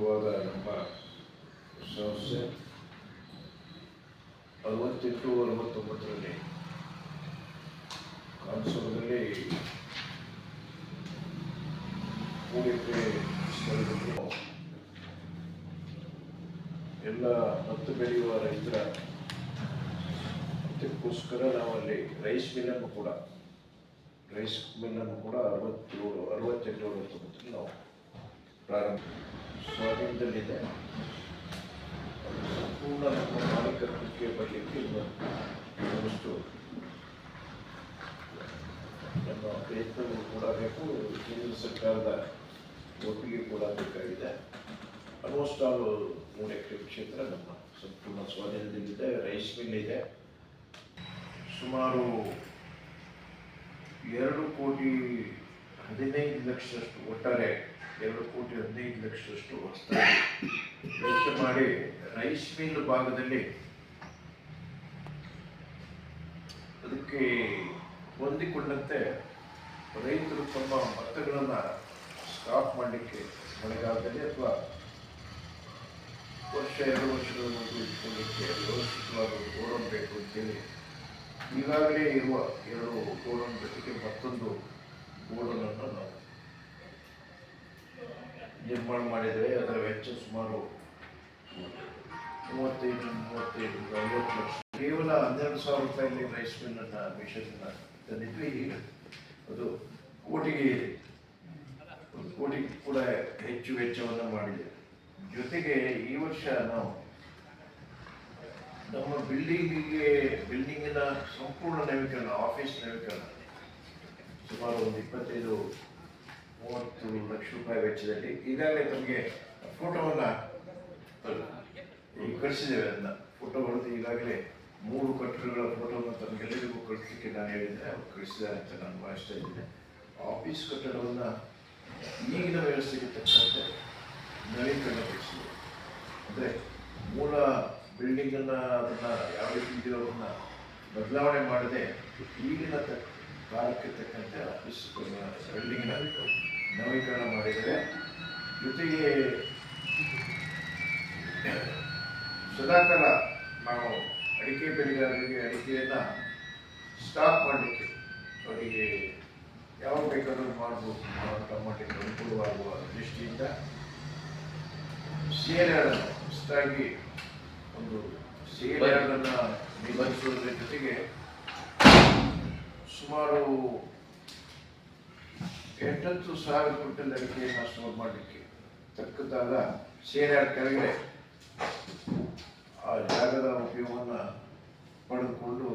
ಪ್ರಾರಂಭವಾದ ನಮ್ಮ ಸಂಸ್ಥೆ ಅರವತ್ತೆಂಟು ಅರವತ್ತೊಂಬತ್ತರಲ್ಲಿ ಕಾನ್ಸೋಲದಲ್ಲಿ ಮೂರು ಎಕರೆ ಸ್ಥಳದಲ್ಲಿ ಎಲ್ಲ ಹತ್ತು ಬೆಳೆಯುವ ರೈತರ ಅದಕ್ಕೋಸ್ಕರ ನಾವಲ್ಲಿ ರೈಸ್ ಮಿಲ್ಲನ್ನು ಕೂಡ, ರೈಸ್ ಮಿಲ್ಲನ್ನು ಕೂಡ ಅರವತ್ತೇಳು, ಅರವತ್ತೆಂಟು, ಅರವತ್ತೊಂಬತ್ತರಲ್ಲಿ ನಾವು ಪ್ರಾರಂಭ ಸ್ವಾಧೀನದಲ್ಲಿದೆ. ಸಂಪೂರ್ಣ ನಮ್ಮ ಮಾಲೀಕತ್ವಕ್ಕೆ ಬರಲಿಕ್ಕೆ ಇನ್ನಷ್ಟು ನಮ್ಮ ಪ್ರಯತ್ನಗಳು ಕೂಡ ಬೇಕು. ಕೇಂದ್ರ ಸರ್ಕಾರದ ಒಪ್ಪಿಗೆ ಕೂಡ ಬೇಕಾಗಿದೆ. ಆಲ್ಮೋಸ್ಟ್ ಆಲ್ ಮೂರು ಎಕರೆ ಕ್ಷೇತ್ರ ನಮ್ಮ ಸಂಪೂರ್ಣ ಸ್ವಾಧೀನದಲ್ಲಿದೆ. ರೈಸ್ ಮಿಲ್ ಇದೆ. ಸುಮಾರು ಎರಡು ಕೋಟಿ ಹದಿನೈದು ಲಕ್ಷದಷ್ಟು, ಒಟ್ಟಾರೆ ಎರಡು ಕೋಟಿ ಹದಿನೈದು ಲಕ್ಷದಷ್ಟು ಹೊಸದಾಗಿ ವೆಚ್ಚ ಮಾಡಿ ರೈಸ್ ಮಿಲ್ ಭಾಗದಲ್ಲಿ ಅದಕ್ಕೆ ಹೊಂದಿಕೊಂಡಂತೆ ರೈತರು ತಮ್ಮ ಭತ್ತಗಳನ್ನು ಸ್ಟಾಪ್ ಮಾಡಲಿಕ್ಕೆ ಮಳೆಗಾಲದಲ್ಲಿ ಅಥವಾ ವರ್ಷ ಎರಡು ವರ್ಷಗಳನ್ನು ಇಟ್ಕೊಳ್ಳಿಕ್ಕೆ ವ್ಯವಸ್ಥಿತವಾದ ಗೋಡೌನ್ ಬೇಕು ಅಂತೇಳಿ ಈಗಾಗಲೇ ಇರುವ ಎರಡು ಗೋಡೌನ್ ಜೊತೆಗೆ ಮತ್ತೊಂದು ಗೋಡೌನನ್ನು ನಾವು ನಿರ್ಮಾಣ ಮಾಡಿದರೆ ಅದರ ವೆಚ್ಚ ಸುಮಾರು ಮೂವತ್ತೈದು ಮೂವತ್ತೈದು ಐವತ್ತು ಲಕ್ಷ. ಕೇವಲ ಹನ್ನೆರಡು ಸಾವಿರ ರೂಪಾಯಿ ರೈಸ್ ಮಿಲ್ಲನ್ನು ಮಿಷನ್ನ ತಂದಿದ್ವಿ ಈಗ ಅದು ಕೋಟಿಗೆ ಒಂದು ಕೋಟಿ ಕೂಡ ಹೆಚ್ಚು ವೆಚ್ಚವನ್ನು ಮಾಡಿದೆ. ಜೊತೆಗೆ ಈ ವರ್ಷ ನಾವು ನಮ್ಮ ಬಿಲ್ಡಿಂಗಿಗೆ, ಬಿಲ್ಡಿಂಗಿನ ಸಂಪೂರ್ಣ ನವೀಕರಣ, ಆಫೀಸ್ ನವೀಕರಣ. ಸುಮಾರು ಒಂದು ಇಪ್ಪತ್ತೈದು ಮೂವತ್ತು ಲಕ್ಷ ರೂಪಾಯಿ ವೆಚ್ಚದಲ್ಲಿ ಈಗಾಗಲೇ ತಮಗೆ ಫೋಟೋವನ್ನು ಕಳಿಸಿದ್ದೇವೆ ಅದನ್ನ. ಫೋಟೋ ಹೊಡೆದು ಈಗಾಗಲೇ ಮೂರು ಕಟ್ಟಡಗಳ ಫೋಟೋವನ್ನು ತಮಗೆಲ್ಲರಿಗೂ ಕಳಿಸ್ಲಿಕ್ಕೆ ನಾನು ಹೇಳಿದರೆ ಅವ್ರು ಕಳಿಸಿದ್ದಾರೆ ಅಂತ ನಾನು ಭಾವಿಸ್ತಾ ಇದ್ದೇನೆ. ಆಫೀಸ್ ಕಟ್ಟಡವನ್ನು ಈಗಿನ ವ್ಯವಸ್ಥೆಗೆ ತಕ್ಕಂತೆ ನವೀಕರಣಗೊಳಿಸಿದೆ ಅಂದರೆ ಮೂಲ ಬಿಲ್ಡಿಂಗನ್ನು ಅದನ್ನು ಯಾವ ರೀತಿ ಇದೆಯೋ ಅದನ್ನು ಬದಲಾವಣೆ ಮಾಡದೆ ಈಗಿನ ತಕ್ಕ ಕಾಲಕ್ಕೆ ತಕ್ಕಂತೆ ಆಫೀಸ್ ಬಿಲ್ಡಿಂಗಿನ ನವೀಕರಣ ಮಾಡಿದರೆ ಜೊತೆಗೆ ಸದಾಕಾಲ ನಾವು ಅಡಿಕೆ ಬೆಳೆಗಾರರಿಗೆ ಅಡಿಕೆಯನ್ನು ಸ್ಟಾಪ್ ಮಾಡಲಿಕ್ಕೆ ಅವರಿಗೆ ಯಾವಾಗ ಬೇಕಾದರೂ ಮಾಡಬೇಕು ಮಾರಾಟ ಮಾಡಲಿಕ್ಕೆ ಅನುಕೂಲವಾಗುವ ದೃಷ್ಟಿಯಿಂದ ಸೇರೆಗಳನ್ನು ಹೊಸದಾಗಿ ಒಂದು ಸೇರೆಗಳನ್ನು ನಿಭಾಯಿಸುವುದರ ಜೊತೆಗೆ ಸುಮಾರು ಎಂಟತ್ತು ಸಾವಿರ ಕೊಟ್ಟಲ್ಲಿ ಅಡಿಕೆಯನ್ನು ಸ್ಟೋರ್ ಮಾಡಲಿಕ್ಕೆ ತಕ್ಕದಾದ ಸೇರಾಡ ಕೆಳಗಡೆ ಆ ಜಾಗದ ಉಪಯೋಗವನ್ನು ಪಡೆದುಕೊಂಡು